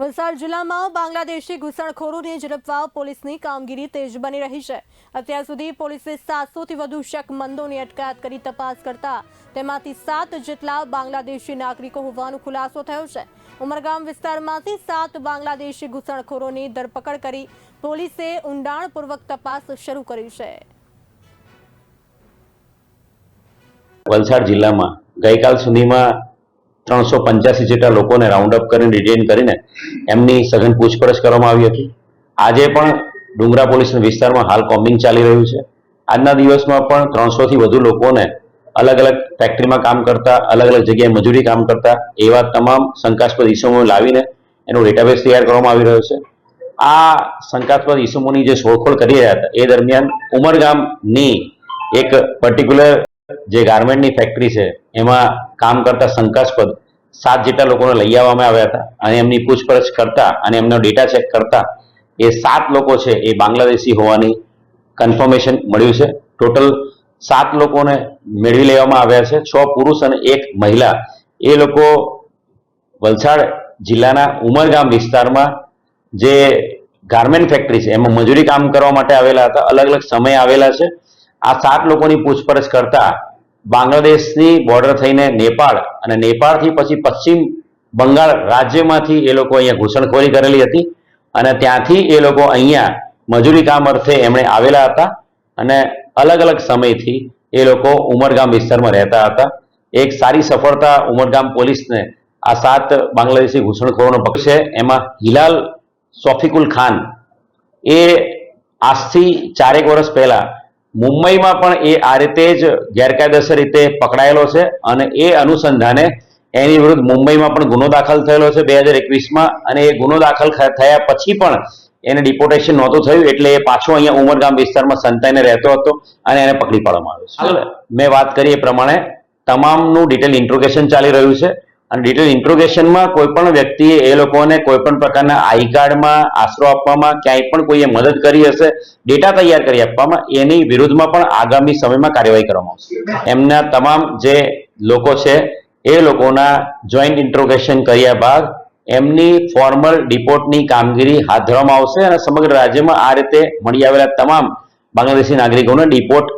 વલસાડ જિલ્લામાં બાંગ્લાદેશી ઘૂસણખોરોને ઝડપવા પોલીસની કામગીરી તેજ બની રહી છે. અત્યાર સુધી પોલીસે સાતસોથી વધુ શકમંદોની અટકાયત કરી તપાસ કરતા તેમાંથી સાત જેટલા બાંગ્લાદેશી નાગરિકો હોવાનો ખુલાસો થયો છે. ઉમરગામ વિસ્તારમાંથી સાત બાંગ્લાદેશી ઘૂસણખોરોની ધરપકડ કરી પોલીસે ઊંડાણપૂર્વક તપાસ શરૂ કરી છે. વલસાડ જિલ્લામાં ગઈકાલ સુધીમાં ત્રણસો પંચ્યાસી જેટલા લોકોને રાઉન્ડ અપ કરીને ડિટેન કરીને એમની સઘન પૂછપરછ કરવામાં આવી હતી. આજે પણ ડુંગરા પોલીસના વિસ્તારમાં હાલ કોમ્બિંગ ચાલી રહ્યું છે. આજના દિવસમાં પણ ત્રણસોથી વધુ લોકોને અલગ અલગ ફેક્ટરીમાં કામ કરતા, અલગ અલગ જગ્યાએ મજૂરી કામ કરતા, એવા તમામ શંકાસ્પદ ઇસમો લાવીને એનો ડેટાબેઝ તૈયાર કરવામાં આવી રહ્યો છે. આ શંકાસ્પદ ઇસમોની જે શોધખોળ કરી રહ્યા હતા, એ દરમિયાન ઉમરગામની એક પર્ટિક્યુલર જે ગાર્મેન્ટની ફેક્ટરી છે, એમાં કામ કરતા શંકાસ્પદ સાત જેટલા લોકોને લઈ આવવામાં આવ્યા હતા અને એમની પૂછપરછ કરતા અને એમનો ડેટા ચેક કરતા એ સાત લોકો છે એ બાંગ્લાદેશી હોવાની કન્ફર્મેશન મળ્યું છે. ટોટલ સાત લોકોને મેળવી લેવામાં આવ્યા છે, છ પુરુષ અને એક મહિલા. એ લોકો વલસાડ જિલ્લાના ઉમરગામ વિસ્તારમાં જે ગાર્મેન્ટ ફેક્ટરી છે, એમાં મજૂરી કામ કરવા માટે આવેલા હતા, અલગ અલગ સમય આવેલા છે. આ સાત લોકોની પૂછપરછ કરતા બાંગ્લાદેશની બોર્ડર થઈને નેપાળ અને નેપાળથી પછી પશ્ચિમ બંગાળ રાજ્યમાંથી એ લોકો અહીંયા ઘૂસણખોરી કરેલી હતી અને ત્યાંથી એ લોકો અહીંયા મજૂરી કામ અર્થે એમણે આવેલા હતા અને અલગ અલગ સમયથી એ લોકો ઉમરગામ વિસ્તારમાં રહેતા હતા. એક સારી સફળતા ઉમરગામ પોલીસને આ સાત બાંગ્લાદેશી ઘૂસણખોરોનો પક્ષ છે. એમાં હિલાલ સોફિકુલ ખાન એ આજથી ચારેક વર્ષ પહેલા મુંબઈમાં પણ એ આ રીતે જ ગેરકાયદેસર રીતે પકડાયેલો છે અને એ અનુસંધાને એની વિરુદ્ધ મુંબઈમાં પણ ગુનો દાખલ થયેલો છે બે હજાર એકવીસમાં અને એ ગુનો દાખલ થયા પછી પણ એને ડિપોર્ટેશન નહોતું થયું એટલે એ પાછો અહીંયા ઉમરગામ વિસ્તારમાં સંતાઈને રહેતો હતો અને એને પકડી પાડવામાં આવ્યો છે. મેં વાત કરી એ પ્રમાણે તમામનું ડિટેલ ઇન્ટ્રોગેશન ચાલી રહ્યું છે. અને ડિટેલ ઇન્ટ્રોગેશનમાં કોઈ પણ વ્યક્તિએ એ લોકોને કોઈ પણ પ્રકારના આઈ કાર્ડમાં આશરો આપવામાં ક્યાંય પણ કોઈએ મદદ કરી હશે ડેટા તૈયાર કરી આપવામાં, એની વિરુદ્ધમાં પણ આગામી સમયમાં કાર્યવાહી કરવામાં આવશે. એમના તમામ જે લોકો છે, એ લોકોના જોઈન્ટ ઇન્ટ્રોગેશન કર્યા બાદ એમની ફોર્મલ ડિપોર્ટની કામગીરી હાથ ધરવામાં આવશે અને સમગ્ર રાજ્યમાં આ રીતે મળી આવેલા તમામ બાંગ્લાદેશી નાગરિકોને ડિપોર્ટ